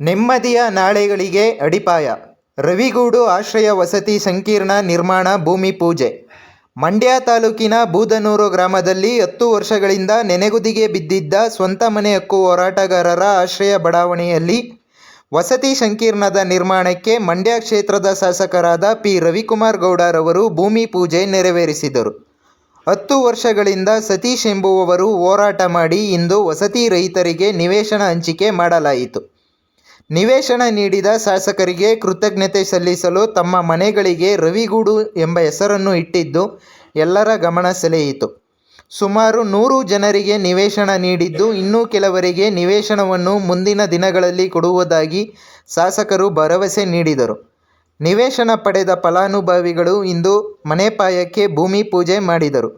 ನೆಮ್ಮದಿಯ ನಾಳೆಗಳಿಗೆ ಅಡಿಪಾಯ. ರವಿಗೂಡು ಆಶ್ರಯ ವಸತಿ ಸಂಕೀರ್ಣ ನಿರ್ಮಾಣ ಭೂಮಿ ಪೂಜೆ. ಮಂಡ್ಯ ತಾಲೂಕಿನ ಬೂದನೂರು ಗ್ರಾಮದಲ್ಲಿ ಹತ್ತು ವರ್ಷಗಳಿಂದ ನೆನೆಗುದಿಗೆ ಬಿದ್ದಿದ್ದ ಸ್ವಂತ ಮನೆ ಹಕ್ಕು ಹೋರಾಟಗಾರರ ಆಶ್ರಯ ಬಡಾವಣೆಯಲ್ಲಿ ವಸತಿ ಸಂಕೀರ್ಣದ ನಿರ್ಮಾಣಕ್ಕೆ ಮಂಡ್ಯ ಕ್ಷೇತ್ರದ ಶಾಸಕರಾದ ಪಿ. ರವಿಕುಮಾರ್ ಗೌಡರವರು ಭೂಮಿ ಪೂಜೆ ನೆರವೇರಿಸಿದರು. ಹತ್ತು ವರ್ಷಗಳಿಂದ ಸತೀಶ್ ಎಂಬುವವರು ಹೋರಾಟ ಮಾಡಿ ಇಂದು ವಸತಿ ರೈತರಿಗೆ ನಿವೇಶನ ಹಂಚಿಕೆ ಮಾಡಲಾಯಿತು. ನಿವೇಶನ ನೀಡಿದ ಶಾಸಕರಿಗೆ ಕೃತಜ್ಞತೆ ಸಲ್ಲಿಸಲು ತಮ್ಮ ಮನೆಗಳಿಗೆ ರವಿಗೂಡು ಎಂಬ ಹೆಸರನ್ನು ಇಟ್ಟಿದ್ದು ಎಲ್ಲರ ಗಮನ ಸೆಳೆಯಿತು. ಸುಮಾರು ನೂರು ಜನರಿಗೆ ನಿವೇಶನ ನೀಡಿದ್ದು ಇನ್ನೂ ಕೆಲವರಿಗೆ ನಿವೇಶನವನ್ನು ಮುಂದಿನ ದಿನಗಳಲ್ಲಿ ಕೊಡುವುದಾಗಿ ಶಾಸಕರು ಭರವಸೆ ನೀಡಿದರು. ನಿವೇಶನ ಪಡೆದ ಫಲಾನುಭವಿಗಳು ಇಂದು ಮನೆಪಾಯಕ್ಕೆ ಭೂಮಿ ಪೂಜೆ ಮಾಡಿದರು.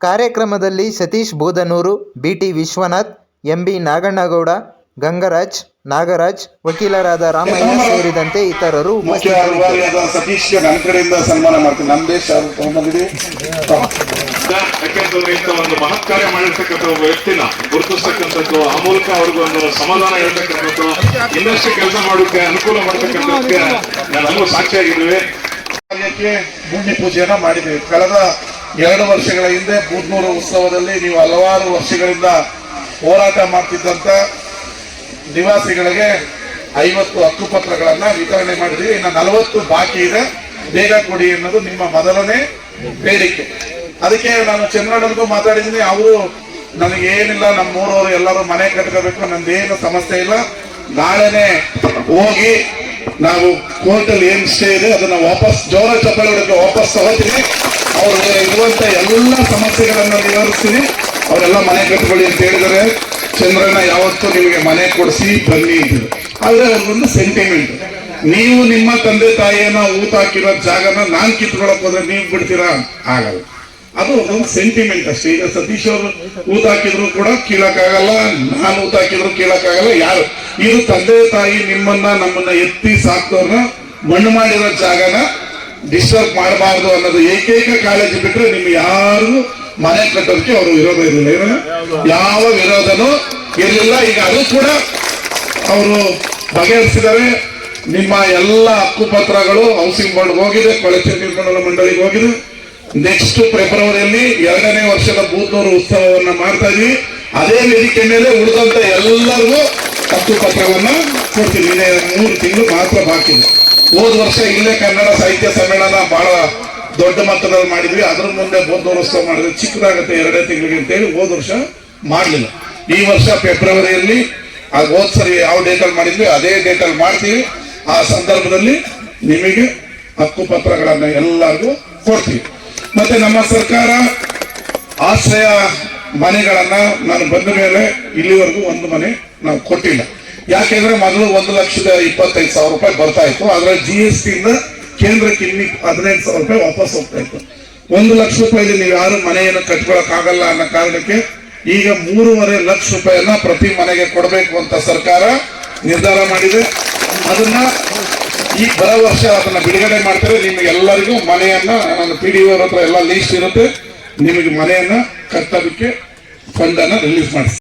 ಕಾರ್ಯಕ್ರಮದಲ್ಲಿ Satish Budanur B T Vishwanath, MB Nagannagowda, Gangaraj Nagaraj ವಕೀಲರಾದ ರಾಮಯ್ಯ ಸೇರಿದಂತೆ ಇತರರು ಮುಖ್ಯ ಸತೀಶ್ಗೆ ನನ್ನ ಕಡೆಯಿಂದ ಸನ್ಮಾನ ಮಾಡ್ತೀನಿ. ನಮ್ಮ ದೇಶ ಯಾಕೆಂತಂದ್ರೆ ಇಂಥ ಒಂದು ಮಹತ್ ಕಾರ್ಯ ಮಾಡಿರ್ತಕ್ಕಂಥ ಒಬ್ಬ ವ್ಯಕ್ತಿನ ಗುರುತಿಸ್ತಕ್ಕಂಥದ್ದು ಆ ಮೂಲಕ ಅವ್ರಿಗೆ ಒಂದು ಸಮಾಧಾನ ಹೇಳ್ತಕ್ಕಂಥದ್ದು ಇನ್ನಷ್ಟು ಕೆಲಸ ಮಾಡೋಕ್ಕೆ ಅನುಕೂಲ ಮಾಡ್ತಕ್ಕಂಥದ್ದಕ್ಕೆ ನಮಗೂ ಸಾಕ್ಷಿಯಾಗಿದ್ದೀವಿ ಕಾರ್ಯಕ್ಕೆ ಭೂಮಿ ಪೂಜೆಯನ್ನ ಮಾಡಿದ್ದೀವಿ ಕಳೆದ ಎರಡು ವರ್ಷಗಳ ಹಿಂದೆ ಬೂದ್ನೂರು ಉತ್ಸವದಲ್ಲಿ ನೀವು ಹಲವಾರು ವರ್ಷಗಳಿಂದ ಹೋರಾಟ ಮಾಡ್ತಿದ್ದಂತ ನಿವಾಸಿಗಳಿಗೆ ಐವತ್ತು ಹಕ್ಕುಪತ್ರಗಳನ್ನ ವಿತರಣೆ ಮಾಡಿದ್ವಿ ಇನ್ನು ನಲವತ್ತು ಬಾಕಿ ಇದೆ. ಬೇಗ ಕೊಡಿ ಅನ್ನೋದು ನಿಮ್ಮ ಮೊದಲನೇ ಬೇಡಿಕೆ. ಅದಕ್ಕೆ ನಾನು ಚಂದ್ರಣ್ಣನಿಗೂ ಮಾತಾಡಿದ್ದೀನಿ. ಅವರು ನನಗೇನಿಲ್ಲ ನಮ್ಮ ಊರವರು ಎಲ್ಲರೂ ಮನೆ ಕಟ್ಕೋಬೇಕು, ನಂದೇನು ಸಮಸ್ಯೆ ಇಲ್ಲ. ನಾಳೆನೆ ಹೋಗಿ ನಾವು ಕೋರ್ಟ್ ಅಲ್ಲಿ ಏನ್ ಸ್ಟೇ ಇದೆ, ಅದನ್ನ ವಾಪಸ್ ಜೋರ ಚಪ್ಪಲಿ ವಾಪಸ್ ತಗೋತೀನಿ ಅವ್ರಿಗೆ ಇರುವಂತ ಎಲ್ಲ ಸಮಸ್ಯೆಗಳನ್ನ ನಿವಾರಿಸ್ತೀನಿ. ಅವರೆಲ್ಲ ಮನೆ ಕಟ್ಕೊಳ್ಳಿ ಅಂತ ಹೇಳಿದರೆ ಚಂದ್ರಣ್ಣ ಯಾವತ್ತೂ ನಿಮಗೆ ಮನೆ ಕೊಡಿಸಿ ಬನ್ನಿ ಅಂತ ಆದ್ರೆ ಅವ್ರಿಗೊಂದು ಸೆಂಟಿಮೆಂಟ್ ನೀವು ನಿಮ್ಮ ತಂದೆ ತಾಯಿಯನ್ನ ಊತ ಹಾಕಿರೋ ಜಾಗನ ನಾನ್ ಕಿತ್ಕೊಳಕ್ ಹೋದ್ರೆ ನೀವು ಬಿಡ್ತೀರಾ? ಆಗಲ್ಲ. ಅದು ಒಂದೊಂದು ಸೆಂಟಿಮೆಂಟ್ ಅಷ್ಟೇ. ಈಗ ಸತೀಶ್ ಅವರು ಊತ ಹಾಕಿದ್ರು ಕೂಡ ಕೀಳಕ್ಕಾಗಲ್ಲ, ನಾನು ಊತ ಹಾಕಿದ್ರು ಕೀಳಕ್ಕಾಗಲ್ಲ, ಯಾರು? ಇದು ತಂದೆ ತಾಯಿ ನಿಮ್ಮನ್ನ, ನಮ್ಮನ್ನ ಎತ್ತಿ ಸಾಕ್ತವ್ರನ್ನ ಮಣ್ಣು ಮಾಡಿರೋ ಜಾಗನ ಡಿಸ್ಟರ್ಬ್ ಮಾಡಬಾರ್ದು ಅನ್ನೋದು ಏಕೈಕ ಕಾಲೇಜ್ ಬಿಟ್ರೆ ನಿಮ್ಗೆ ಯಾರು ಮನೆ ಕಟ್ಟೋದಕ್ಕೆ ಅವರು ವಿರೋಧ ಇರಲಿಲ್ಲ? ಯಾವ ವಿರೋಧನೂ ಇರಲಿಲ್ಲ ಈಗ ಅದು ಕೂಡ ಅವರು ಬಗೆಹರಿಸಿದ್ದಾರೆ. ನಿಮ್ಮ ಎಲ್ಲ ಹಕ್ಕುಪತ್ರಗಳು ಹೌಸಿಂಗ್ ಬೋರ್ಡ್ ಹೋಗಿದೆ ಕೊಳಚೆ ನಿರ್ಮಾಣ ಮಂಡಳಿಗೆ ಹೋಗಿದೆ. ನೆಕ್ಸ್ಟ್ ಫೆಬ್ರವರಿಯಲ್ಲಿ ಎರಡನೇ ವರ್ಷದ ಬೂತ್ನೂರು ಉತ್ಸವವನ್ನ ಮಾಡ್ತಾ ಇದೀವಿ. ಅದೇ ವೇದಿಕೆ ಮೇಲೆ ಉಳಿದಂತ ಎಲ್ಲರಿಗೂ ಹಕ್ಕುಪತ್ರವನ್ನ ಕೊಡ್ತೀವಿ ಮೂರು ತಿಂಗಳು ಮಾತ್ರ ಬಾಕಿ ಹೋದ ವರ್ಷ ಇಲ್ಲೇ ಕನ್ನಡ ಸಾಹಿತ್ಯ ಸಮ್ಮೇಳನ ಬಹಳ ದೊಡ್ಡ ಮಟ್ಟದಲ್ಲಿ ಮಾಡಿದ್ವಿ. ಅದ್ರ ಮುಂದೆ ಬೂತ್ನೂರು ಉತ್ಸವ ಮಾಡಿದ್ವಿ ಚಿಕ್ಕದಾಗತ್ತೆ ಎರಡೇ ತಿಂಗಳಿಗೆ ಅಂತೇಳಿ ಹೋದ ವರ್ಷ ಮಾಡಲಿಲ್ಲ. ಈ ವರ್ಷ ಫೆಬ್ರವರಿಯಲ್ಲಿ, ಆ ಸರಿ ಯಾವ ಅಲ್ಲಿ ಮಾಡಿದ್ವಿ, ಅದೇ ಡೇಟಲ್ಲಿ ಮಾಡ್ತೀವಿ. ಆ ಸಂದರ್ಭದಲ್ಲಿ ನಿಮಗೆ ಹಕ್ಕುಪತ್ರಗಳನ್ನು ಎಲ್ಲರಿಗೂ ಕೊಡ್ತೀವಿ. ಮತ್ತೆ ನಮ್ಮ ಸರ್ಕಾರ ಆಶ್ರಯ ಮನೆಗಳನ್ನ ನಾನು ಬಂದ ಮೇಲೆ ಇಲ್ಲಿವರೆಗೂ ಒಂದು ಮನೆ ನಾವು ಕೊಟ್ಟಿಲ್ಲ. ಯಾಕೆಂದ್ರೆ ಮೊದಲು ಒಂದು ಲಕ್ಷದ ಇಪ್ಪತ್ತೈದು ಸಾವಿರ ರೂಪಾಯಿ ಬರ್ತಾ ಇತ್ತು. ಆದ್ರೆ ಜಿ ಎಸ್ ಟಿ ಇಂದ ಕೇಂದ್ರಕ್ಕೆ ಇಲ್ಲಿ ಹದಿನೈದು ಸಾವಿರ ರೂಪಾಯಿ ವಾಪಸ್ ಹೋಗ್ತಾ ಇತ್ತು. ಒಂದು ಲಕ್ಷ ರೂಪಾಯಿ ನೀವು ಯಾರು ಮನೆಯನ್ನು ಕಟ್ಕೊಳಕ್ ಆಗಲ್ಲ ಅನ್ನೋ ಕಾರಣಕ್ಕೆ ಈಗ ಮೂರುವರೆ ಲಕ್ಷ ರೂಪಾಯಿಯನ್ನ ಪ್ರತಿ ಮನೆಗೆ ಕೊಡಬೇಕು ಅಂತ ಸರ್ಕಾರ ನಿರ್ಧಾರ ಮಾಡಿದೆ. ಅದನ್ನ ಈ ಬರೋ ವರ್ಷ ಅದನ್ನ ಬಿಡುಗಡೆ ಮಾಡ್ತಾರೆ. ನಿಮಗೆಲ್ಲರಿಗೂ ಮನೆಯನ್ನ ನನ್ನ ಪಿ ಡಿ ಹತ್ರ ಎಲ್ಲ ಲೀಸ್ಟ್ ಇರುತ್ತೆ. ನಿಮಗೆ ಮನೆಯನ್ನ ಕಟ್ಟೋದಕ್ಕೆ ಫಂಡ್ ಅನ್ನ ರಿಲೀಸ್ ಮಾಡಿಸ್ತಾರೆ